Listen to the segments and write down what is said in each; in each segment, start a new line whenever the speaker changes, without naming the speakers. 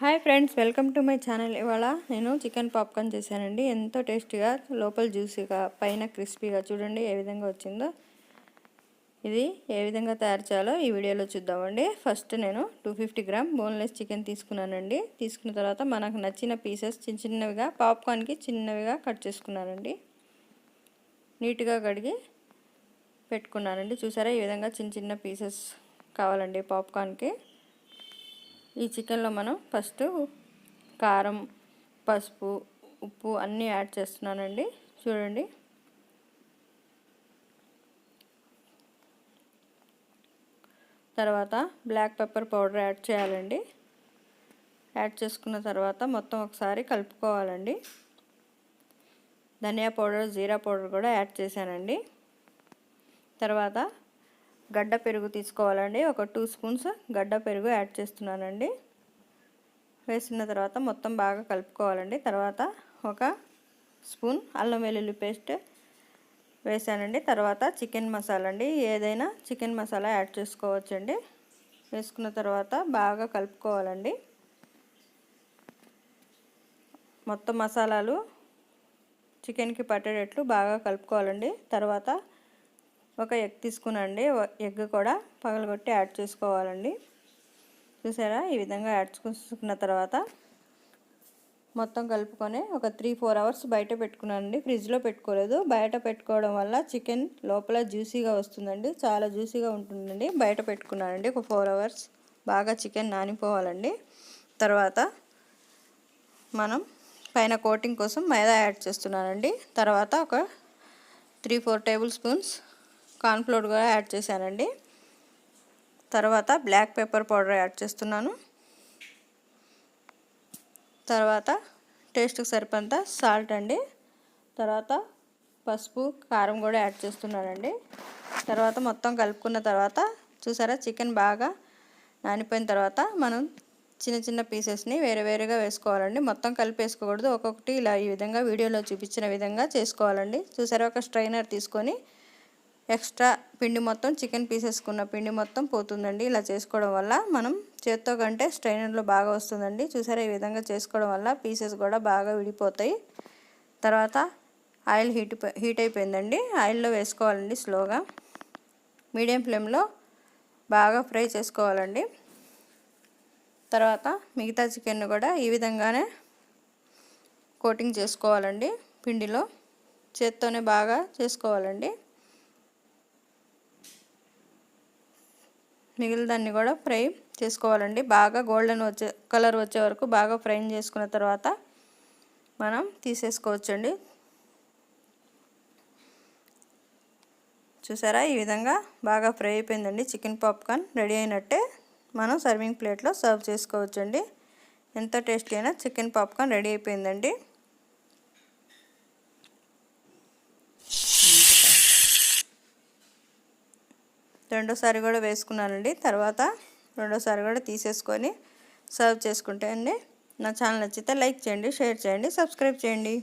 Hi friends welcome to my channel. ఇవాళ నేను chicken popcorn చేశానండి. ఎంతో టేస్టీగా లోపల జ్యూసీగా పైన క్రిస్పీగా చూడండి ఏ విధంగా వచ్చిందో. ఇది ఏ విధంగా తయారు చేయాలో ఈ వీడియోలో చూద్దామండి. ఫస్ట్ నేను two fifty gram boneless chicken తీసుకున్నానండి. తీసుకున్న తర్వాత మనకు నచ్చిన పీసెస్ చిన్న చిన్నవిగా పాప్కార్న్కి చిన్నవిగా కట్ చేసుకున్నానండి. నీట్గా కడిగి పెట్టుకున్నానండి. చూసారా ఈ విధంగా చిన్న చిన్న పీసెస్ కావాలండి పాప్కార్న్కి. ఈ చికెన్లో మనం ఫస్ట్ కారం పసుపు ఉప్పు అన్నీ యాడ్ చేస్తున్నానండి. చూడండి. తర్వాత బ్లాక్ పెప్పర్ పౌడర్ యాడ్ చేయాలండి. యాడ్ చేసుకున్న తర్వాత మొత్తం ఒకసారి కలుపుకోవాలండి. ధనియా పౌడర్ జీరా పౌడర్ కూడా యాడ్ చేశానండి. తర్వాత గడ్డ పెరుగు తీసుకోవాలండి. ఒక టూ స్పూన్స్ గడ్డ పెరుగు యాడ్ చేస్తున్నానండి. వేసిన తర్వాత మొత్తం బాగా కలుపుకోవాలండి. తర్వాత ఒక స్పూన్ అల్లం వెల్లుల్లి పేస్ట్ వేసానండి. తర్వాత చికెన్ మసాలా అండి ఏదైనా చికెన్ మసాలా యాడ్ చేసుకోవచ్చండి. వేసుకున్న తర్వాత బాగా కలుపుకోవాలండి. మొత్తం మసాలాలు చికెన్కి పట్టేటట్లు బాగా కలుపుకోవాలండి. తర్వాత ఒక ఎగ్ తీసుకునండి. ఎగ్ కూడా పగలగొట్టి యాడ్ చేసుకోవాలండి. చూసారా? ఈ విధంగా యాడ్ చేసుకున్న తర్వాత మొత్తం కలుపుకొని ఒక త్రీ ఫోర్ అవర్స్ బయట పెట్టుకున్నానండి. ఫ్రిడ్జ్లో పెట్టుకోలేదు. బయట పెట్టుకోవడం వల్ల చికెన్ లోపల జ్యూసీగా వస్తుందండి. చాలా జ్యూసీగా ఉంటుందండి. బయట పెట్టుకున్నానండి. ఒక ఫోర్ అవర్స్ బాగా చికెన్ నానిపోవాలండి. తర్వాత మనం పైన కోటింగ్ కోసం మైదా యాడ్ చేస్తున్నానండి. తర్వాత ఒక three four tablespoons cornflour కూడా యాడ్ చేశానండి. తర్వాత బ్లాక్ పెప్పర్ పౌడర్ యాడ్ చేస్తున్నాను. తర్వాత టేస్ట్కి సరిపంత సాల్ట్ అండి. తర్వాత పసుపు కారం కూడా యాడ్ చేస్తున్నానండి. తర్వాత మొత్తం కలుపుకున్న తర్వాత చూసారా చికెన్ బాగా నానిపోయిన తర్వాత మనం చిన్న చిన్న పీసెస్ని వేరే వేరేగా వేసుకోవాలండి. మొత్తం కలిపి వేసుకోకూడదు ఒక్కొక్కటి ఇలా ఈ విధంగా వీడియోలో చూపించిన విధంగా చేసుకోవాలండి. చూసారా ఒక స్ట్రైనర్ తీసుకొని ఎక్స్ట్రా పిండి మొత్తం చికెన్ పీసెస్కున్న పిండి మొత్తం పోతుందండి. ఇలా చేసుకోవడం వల్ల మనం చేత్తో కంటే స్ట్రైనర్లో బాగా వస్తుందండి. చూసారా ఈ విధంగా చేసుకోవడం వల్ల పీసెస్ కూడా బాగా విడిపోతాయి. తర్వాత ఆయిల్ హీట్ హీట్ అయిపోయిందండి. ఆయిల్లో వేసుకోవాలండి స్లోగా. మీడియం ఫ్లేమ్లో బాగా ఫ్రై చేసుకోవాలండి. తర్వాత మిగతా చికెన్ కూడా ఈ విధంగానే కోటింగ్ చేసుకోవాలండి పిండిలో. చేత్తోనే బాగా చేసుకోవాలండి. మిగిలిన దాన్ని కూడా ఫ్రై చేసుకోవాలండి. బాగా గోల్డెన్ వచ్చే కలర్ వచ్చే వరకు బాగా ఫ్రై చేసుకున్న తర్వాత మనం తీసేసుకోవచ్చండి. చూసారా? ఈ విధంగా బాగా ఫ్రై అయిపోయిందండి. చికెన్ పాప్కార్న్ రెడీ అయినట్టే మనం సర్వింగ్ ప్లేట్లో సర్వ్ చేసుకోవచ్చండి. ఎంత టేస్టీ అయినా చికెన్ పాప్కార్న్ రెడీ అయిపోయిందండి. రెండోసారి కూడా వేసుకున్నానండి. తర్వాత రెండోసారి కూడా తీసేసుకొని సర్వ్ చేసుకుంటే అండి నా ఛానల్ నచ్చితే లైక్ చేయండి షేర్ చేయండి సబ్స్క్రైబ్ చేయండి.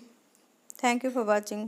Thank for watching.